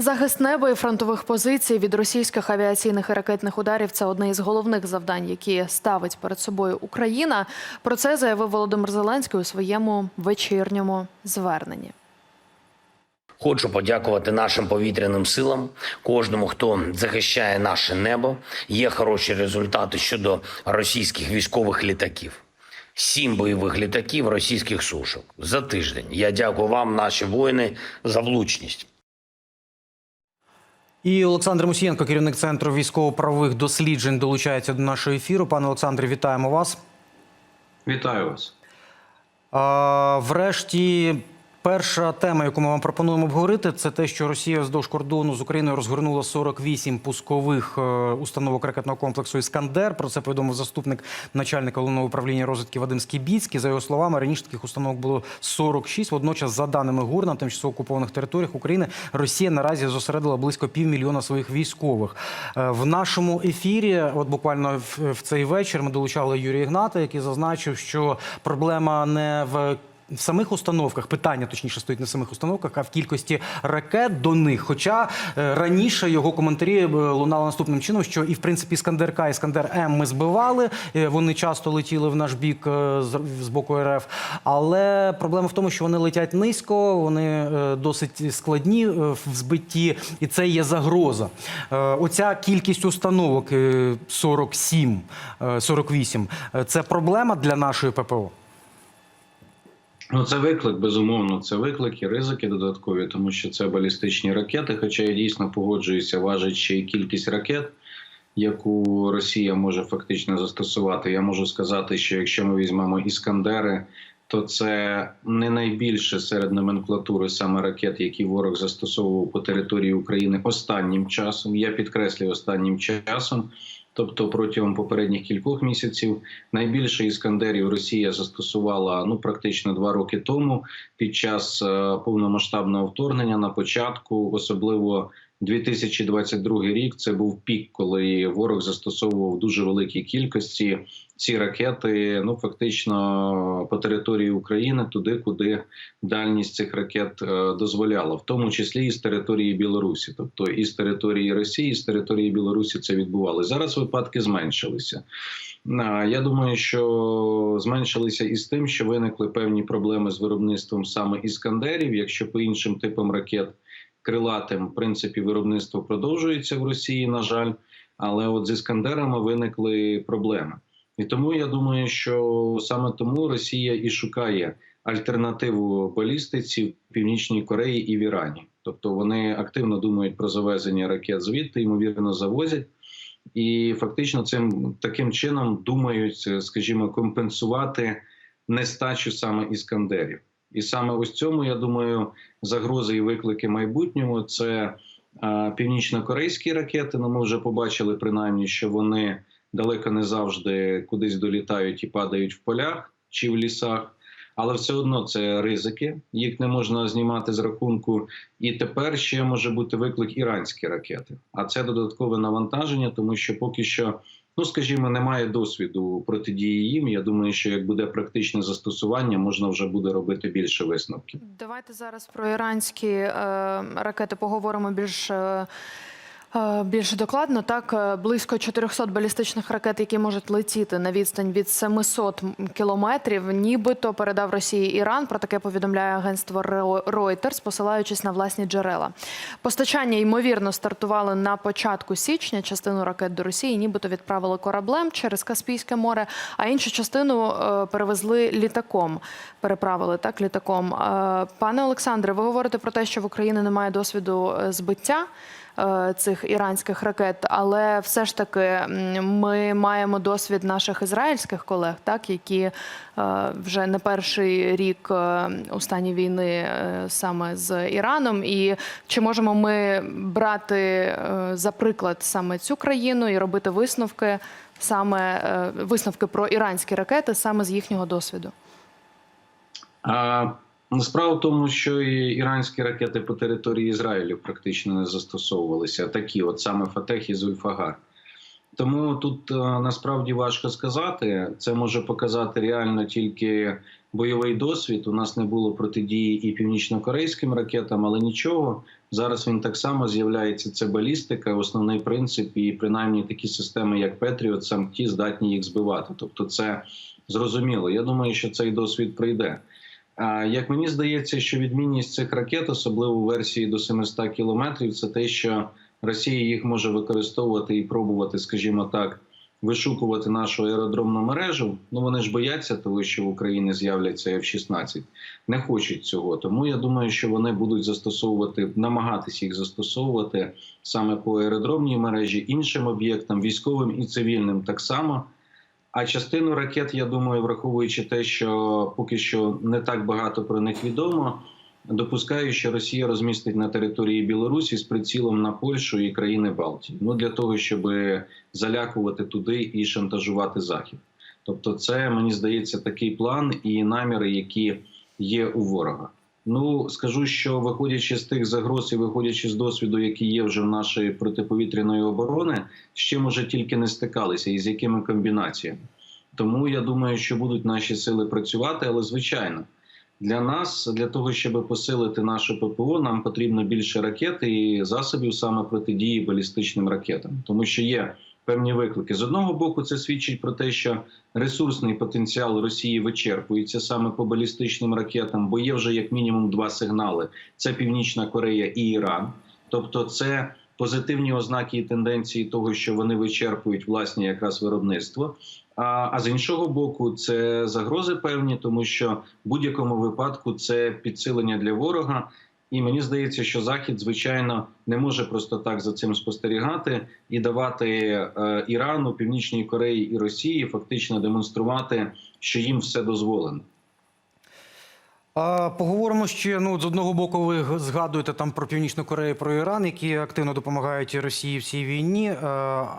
Захист неба і фронтових позицій від російських авіаційних і ракетних ударів це одне із головних завдань, які ставить перед собою Україна. Про це заявив Володимир Зеленський у своєму вечірньому зверненні. Хочу подякувати нашим повітряним силам, кожному, хто захищає наше небо. Є хороші результати щодо російських військових літаків. Сім бойових літаків російських сушок за тиждень. Я дякую вам, наші воїни, за влучність. І Олександр Мусієнко, керівник центру військово-правових досліджень, долучається до нашого ефіру. Пане Олександре, вітаємо вас. Вітаю вас. А, врешті, перша тема, яку ми вам пропонуємо обговорити, це те, що Росія вздовж кордону з Україною розгорнула 48 пускових е, установок ракетного комплексу Іскандер. Про це повідомив заступник начальника головного управління розвідки Вадим Скібіцький. За його словами, раніше таких установок було 46. Водночас, за даними ГУР, на тимчасово окупованих територіях України Росія наразі зосередила близько півмільйона своїх військових. Е, В нашому ефірі, от буквально в цей вечір, ми долучали Юрія Ігната, який зазначив, що проблема не в в самих установках питання точніше стоїть не в самих установках, а в кількості ракет до них. Хоча е, раніше його коментарі е, лунали наступним чином, що і в принципі Іскандер К, Іскандер М ми збивали. е, Вони часто летіли в наш бік з, боку РФ. Але проблема в тому, що вони летять низько, вони досить складні в збитті, і це є загроза. Оця кількість установок е, 47, е, 48 е, – це проблема для нашої ППО. Ну, це виклик, безумовно. Це виклик і ризики додаткові, тому що це балістичні ракети. Хоча я дійсно погоджуюся, важить ще й кількість ракет, яку Росія може фактично застосувати. Я можу сказати, що якщо ми візьмемо іскандери, то це не найбільше серед номенклатури саме ракет, які ворог застосовував по території України останнім часом. Я підкреслюю останнім часом. Тобто протягом попередніх кількох місяців найбільше іскандерів Росія застосувала ну практично два роки тому під час е, повномасштабного вторгнення на початку, особливо 2022 рік. Це був пік, коли ворог застосовував дуже великій кількості ці ракети. Ну фактично по території України, туди, куди дальність цих ракет е, дозволяла, в тому числі і з території Білорусі, тобто і з території Росії, і з території Білорусі це відбувалося. Зараз випадки зменшилися. Я думаю, що зменшилися і з тим, що виникли певні проблеми з виробництвом саме іскандерів, якщо по іншим типам ракет крилатим, в принципі, виробництво продовжується в Росії, на жаль, але от з іскандерами виникли проблеми. І тому я думаю, що саме тому Росія і шукає альтернативу балістиці в Північній Кореї і в Ірані. Тобто вони активно думають про завезення ракет звідти, ймовірно, завозять. І фактично цим таким чином думають, скажімо, компенсувати нестачу саме іскандерів. І саме ось цьому я думаю, загрози і виклики майбутнього це е, північно-корейські ракети. Ну, ми вже побачили принаймні, що вони далеко не завжди кудись долітають і падають в полях чи в лісах. Але все одно це ризики, їх не можна знімати з рахунку. І тепер ще може бути виклик іранські ракети. А це додаткове навантаження, тому що поки що, ну скажімо, немає досвіду протидії їм. Я думаю, що як буде практичне застосування, можна вже буде робити більше висновків. Давайте зараз про іранські е, ракети поговоримо більш. Е, е, Більш докладно, так е, близько 400 балістичних ракет, які можуть летіти на відстань від 700 кілометрів, нібито передав Росії Іран. Про таке повідомляє агентство Reuters, посилаючись на власні джерела. Постачання ймовірно стартували на початку січня. Частину ракет до Росії, нібито відправили кораблем через Каспійське море, а іншу частину е, перевезли літаком. Переправили так літаком. Е, Пане Олександре, ви говорите про те, що в Україні немає досвіду е, збиття е, цих іранських ракет, але все ж таки ми маємо досвід наших ізраїльських колег, так які е, вже не перший рік е, у стані війни е, саме з Іраном. І чи можемо ми брати е, за приклад саме цю країну і робити висновки, саме е, висновки про іранські ракети саме з їхнього досвіду? Справа в тому, що і іранські ракети по території Ізраїлю практично не застосовувалися. Такі, от саме Фатех і Зульфагар. Тому тут е, насправді важко сказати. Це може показати реально тільки бойовий досвід. У нас не було протидії і північно-корейським ракетам, але нічого. Зараз він так само з'являється. Це балістика, основний принцип, і принаймні такі системи, як Петріот, сам ті здатні їх збивати. Тобто, це зрозуміло. Я думаю, що цей досвід прийде. Як мені здається, що відмінність цих ракет, особливо версії до 700 кілометрів, це те, що Росія їх може використовувати і пробувати, скажімо так, вишукувати нашу аеродромну мережу. Ну вони ж бояться того, що в Україні з'являться F-16. Не хочуть цього. Тому я думаю, що вони будуть застосовувати, намагатися їх застосовувати саме по аеродромній мережі, іншим об'єктам, військовим і цивільним так само. А частину ракет, я думаю, враховуючи те, що поки що не так багато про них відомо, допускаю, що Росія розмістить на території Білорусі з прицілом на Польщу і країни Балтії. Ну для того, щоб залякувати туди і шантажувати Захід. Тобто, це мені здається такий план і наміри, які є у ворога. Ну скажу, що виходячи з тих загроз і виходячи з досвіду, який є вже в нашої протиповітряної оборони, з чим уже тільки не стикалися і з якими комбінаціями. Тому я думаю, що будуть наші сили працювати, але звичайно. Для нас, для того, щоб посилити наше ППО, нам потрібно більше ракет і засобів саме протидії балістичним ракетам, тому що є певні виклики. З одного боку, це свідчить про те, що ресурсний потенціал Росії вичерпується саме по балістичним ракетам, бо є вже як мінімум два сигнали: це Північна Корея і Іран. Тобто, це позитивні ознаки і тенденції того, що вони вичерпують власне якраз виробництво. А, а з іншого боку, це загрози певні, тому що в будь-якому випадку це підсилення для ворога. І мені здається, що Захід, звичайно, не може просто так за цим спостерігати і давати е, Ірану, Північній Кореї і Росії фактично демонструвати, що їм все дозволено. Поговоримо ще. Ну, з одного боку, ви згадуєте там про Північну Корею, про Іран, які активно допомагають Росії в цій війні. Е,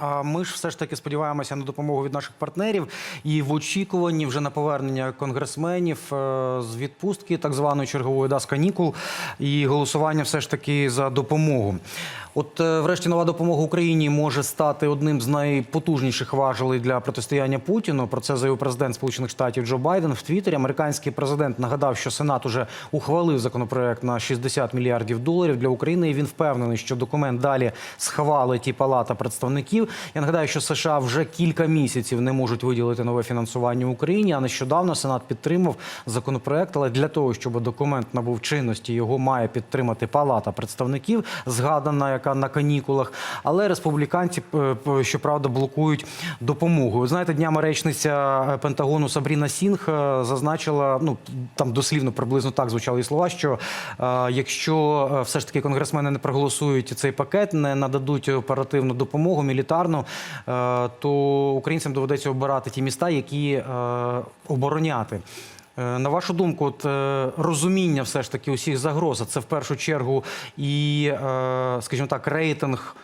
А ми ж все ж таки сподіваємося на допомогу від наших партнерів і в очікуванні вже на повернення конгресменів е, з відпустки, так званої чергової да, канікул, і голосування все ж таки за допомогу. От, е, врешті, нова допомога Україні може стати одним з найпотужніших важелей для протистояння Путіну. Про це заявив президент Сполучених Штатів Джо Байден в Твіттері. Американський президент нагадав, що Сенат уже ухвалив законопроект на 60 мільярдів доларів для України. І він впевнений, що документ далі схвалить і Палата представників. Я нагадаю, що США вже кілька місяців не можуть виділити нове фінансування Україні. А нещодавно Сенат підтримав законопроект. Але для того, щоб документ набув чинності, його має підтримати Палата представників, згадана, яка на канікулах. Але республіканці е, щоправда блокують допомогу. Знаєте, днями речниця е, Пентагону Сабріна Сінг е, зазначила, ну там дослівно приблизно так звучали слова, що якщо все ж таки конгресмени не проголосують цей пакет, не нададуть оперативну допомогу мілітарну, то українцям доведеться обирати ті міста, які обороняти. Е, На вашу думку, от е, розуміння все ж таки усіх загроз, це в першу чергу і, е, скажімо так, рейтинг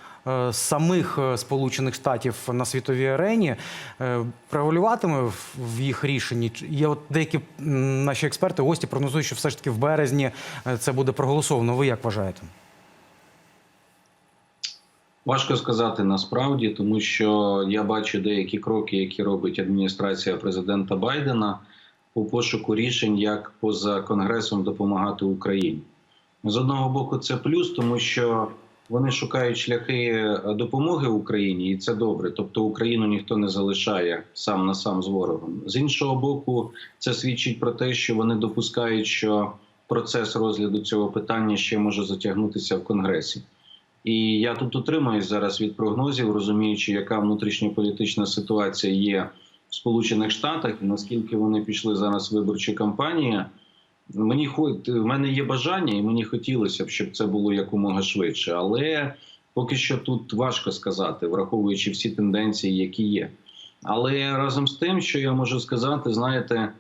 самих Сполучених Штатів на світовій арені превалюватиме в- їх рішенні. Є от деякі наші експерти, гості прогнозують, що все ж таки в березні це буде проголосовано. Ви як вважаєте? Важко сказати насправді, тому що я бачу деякі кроки, які робить адміністрація президента Байдена по пошуку рішень, як поза конгресом допомагати Україні. З одного боку, це плюс, тому що вони шукають шляхи допомоги Україні, і це добре. Тобто Україну ніхто не залишає сам на сам з ворогом. З іншого боку, це свідчить про те, що вони допускають, що процес розгляду цього питання ще може затягнутися в конгресі. І я тут утримуюсь зараз від прогнозів, розуміючи, яка внутрішньополітична ситуація є Сполучених Штатах, і наскільки вони пішли зараз в виборчу кампанію. Мені в мене є бажання, і мені хотілося б, щоб це було якомога швидше. Але поки що тут важко сказати, враховуючи всі тенденції, які є. Але разом з тим, що я можу сказати, знаєте,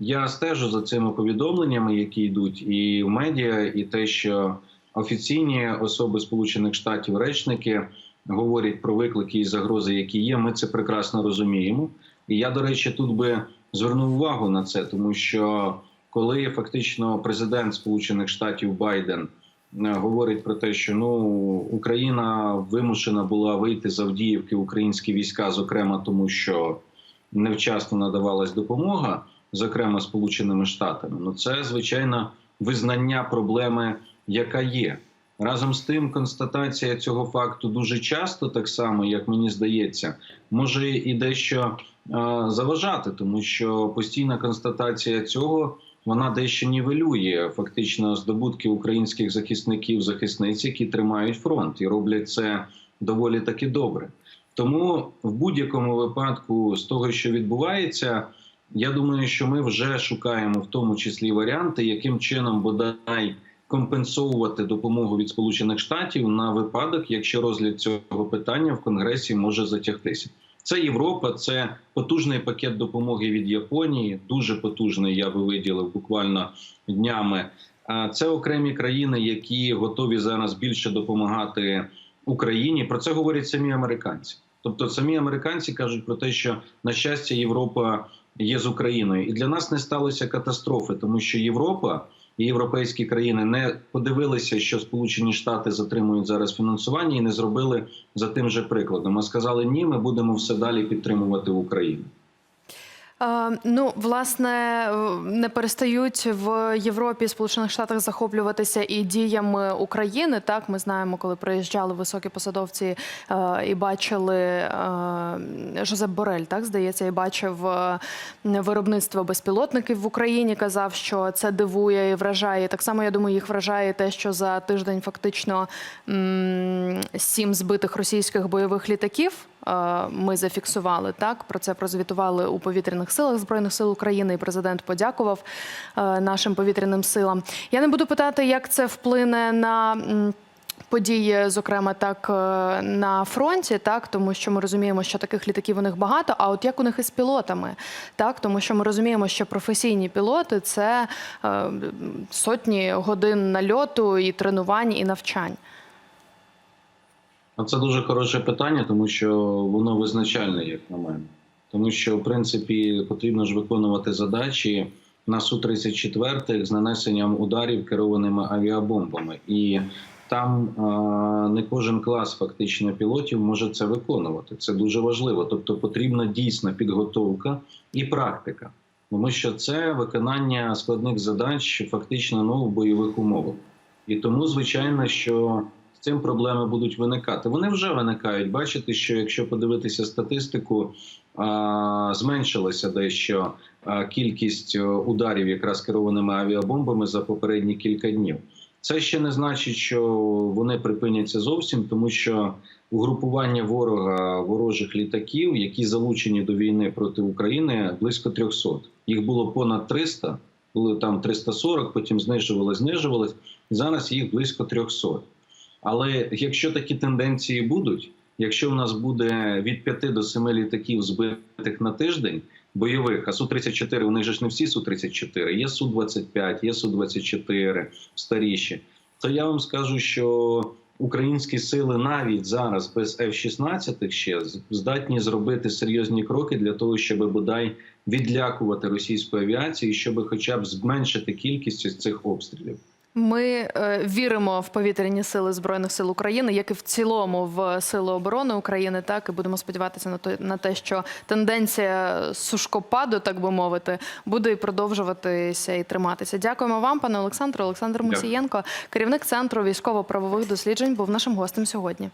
я стежу за цими повідомленнями, які йдуть, і в медіа, і те, що офіційні особи Сполучених Штатів, речники говорять про виклики і загрози, які є. Ми це прекрасно розуміємо. І я, до речі, тут би звернув увагу на це, тому що коли фактично президент Сполучених Штатів Байден говорить про те, що ну Україна вимушена була вийти з Авдіївки українські війська, зокрема тому, що невчасно надавалась допомога, зокрема Сполученими Штатами. Ну це звичайно визнання проблеми, яка є. Разом з тим, констатація цього факту дуже часто, так само як мені здається, може і дещо е, заважати, тому що постійна констатація цього вона дещо нівелює фактично здобутки українських захисників, захисниць, які тримають фронт і роблять це доволі таки добре. Тому в будь-якому випадку, з того, що відбувається, я думаю, що ми вже шукаємо в тому числі варіанти, яким чином бодай компенсовувати допомогу від Сполучених Штатів на випадок, якщо розгляд цього питання в Конгресі може затягтися. Це Європа, це потужний пакет допомоги від Японії, дуже потужний. Я би виділив буквально днями. Це окремі країни, які готові зараз більше допомагати Україні. Про це говорять самі американці. Тобто, самі американці кажуть про те, що на щастя Європа є з Україною, і для нас не сталося катастрофи, тому що Європа і європейські країни не подивилися, що Сполучені Штати затримують зараз фінансування, і не зробили за тим же прикладом. А сказали, ні, ми будемо все далі підтримувати Україну. Ну, власне, не перестають в Європі, Сполучених Штатах захоплюватися і діями України. Так, ми знаємо, коли приїжджали високі посадовці і бачили Жозеп Борель, так здається, і бачив виробництво безпілотників в Україні. Казав, що це дивує і вражає. Так само я думаю, їх вражає те, що за тиждень фактично сім збитих російських бойових літаків ми зафіксували. Так про це прозвітували у повітряних силах збройних сил України. І президент подякував е, нашим повітряним силам. Я не буду питати, як це вплине на. Події, зокрема, так е, на фронті, так тому що ми розуміємо, що таких літаків у них багато. А от як у них із пілотами, так тому що ми розуміємо, що професійні пілоти це е, сотні годин нальоту і тренувань і навчань. А Це дуже хороше питання, тому що воно визначальне, як на мене. Тому що, в принципі, потрібно ж виконувати задачі на Су-34 з нанесенням ударів керованими авіабомбами. І там а, не кожен клас фактично пілотів може це виконувати. Це дуже важливо. Тобто потрібна дійсна підготовка і практика. Тому що це виконання складних задач фактично ну, в бойових умовах. І тому, звичайно, що цим проблеми будуть виникати. Вони вже виникають. Бачите, що якщо подивитися статистику, зменшилася дещо кількість е, ударів якраз керованими авіабомбами за попередні кілька днів. Це ще не значить, що вони припиняться зовсім, тому що угрупування ворога ворожих літаків, які залучені до війни проти України, близько 300. Їх було понад 300, було там 340, потім знижувалось, знижувалось. Зараз їх близько 300. Але якщо такі тенденції будуть, якщо в нас буде від 5 до 7 літаків збитих на тиждень бойових, а Су-34, у них же ж не всі Су-34, є Су-25, є Су-24 старіші, то я вам скажу, що українські сили навіть зараз без F-16 ще здатні зробити серйозні кроки для того, щоб бодай відлякувати російську авіацію, щоб хоча б зменшити кількість цих обстрілів. Ми е, віримо в повітряні сили збройних сил України, як і в цілому в сили оборони України. Так і будемо сподіватися на те, на те, що тенденція сушкопаду, так би мовити, буде і продовжуватися і триматися. Дякуємо вам, пане Олександру. Олександр Мусієнко, керівник центру військово-правових досліджень, був нашим гостем сьогодні.